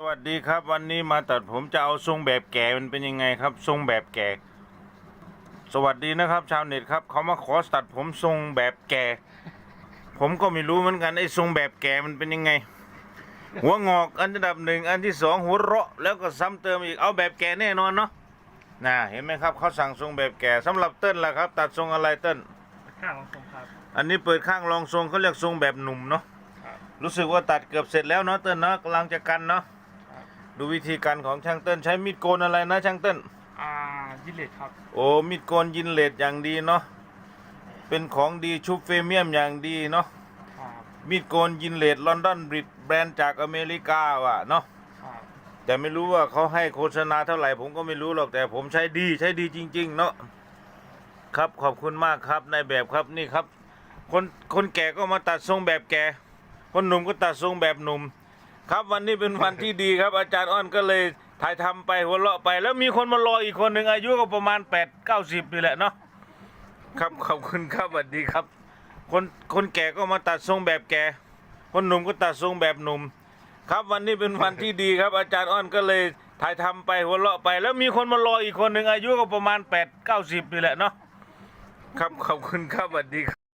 สวัสดีครับวันนี้มาตัดผมจะเอาทรงแบบแก่มันเป็นยังไงครับ ทรงแบบแก่ สวัสดีนะครับ ชาวเน็ตครับเขามาขอตัดผมทรงแบบแก่ ผมก็ไม่รู้เหมือนกันไอ้ทรงแบบแก่มันเป็นยังไง หัวงอกอันดับหนึ่งอันที่สองหัวเราะแล้วก็ซ้ำเติมอีกเอาแบบแก่แน่นอนเนาะน่าเห็นไหมครับเขาสั่งทรงแบบแก่สำหรับเติ้ลล่ะครับ ตัดทรงอะไรเติ้ลข้าวของผมครับอันนี้เปิดข้างรองทรงเขาเรียกทรงแบบหนุ่มเนาะครับรู้สึกว่าตัดเกือบเสร็จแล้วเนาะเติ้ลเนาะกำลังจะกันเนาะครับ ดูวิธีการของช่างเติ้ลใช้มีดโกนอะไรนะช่างเติ้ลอ่ายิเลตครับ โอ้มีดโกนยินเลดอย่างดีเนาะเป็นของดีชุบเฟเมียมอย่างดีเนาะครับมีดโกนยินเลดลอนดอนบริดแบรนด์จากอเมริกาว่ะเนาะครับแต่ไม่รู้ว่าเขาให้โฆษณาเท่าไหร่ผมก็ไม่รู้หรอกแต่ผมใช้ดีใช้ดีจริง ๆ เนาะครับขอบคุณมากครับนายแบบครับนี่ครับ คนคนแก่ก็มาตัดทรงแบบแก่ คนหนุ่มก็ตัดทรงแบบหนุ่ม ครับวันนี้เป็นวันที่ดีครับ อาจารย์อ้อนก็เลยถ่ายทำไปหัวเราะไป แล้วมีคนมารออีกคนหนึ่งอายุก็ประมาณ8 9 0นี่แหละเนาะครับขอบคุณครับสวัสดีครับ คนคนแก่ก็มาตัดทรงแบบแก่ คนหนุ่มก็ตัดทรงแบบหนุ่ม ครับวันนี้เป็นวันที่ดีครับ อาจารย์อ้อนก็เลยถ่ายทำไปหัวเราะไป แล้วมีคนมารออีกคนหนึ่งอายุก็ประมาณ8 9 0นี่แหละเนาะครับขอบคุณครับสวัสดีครับ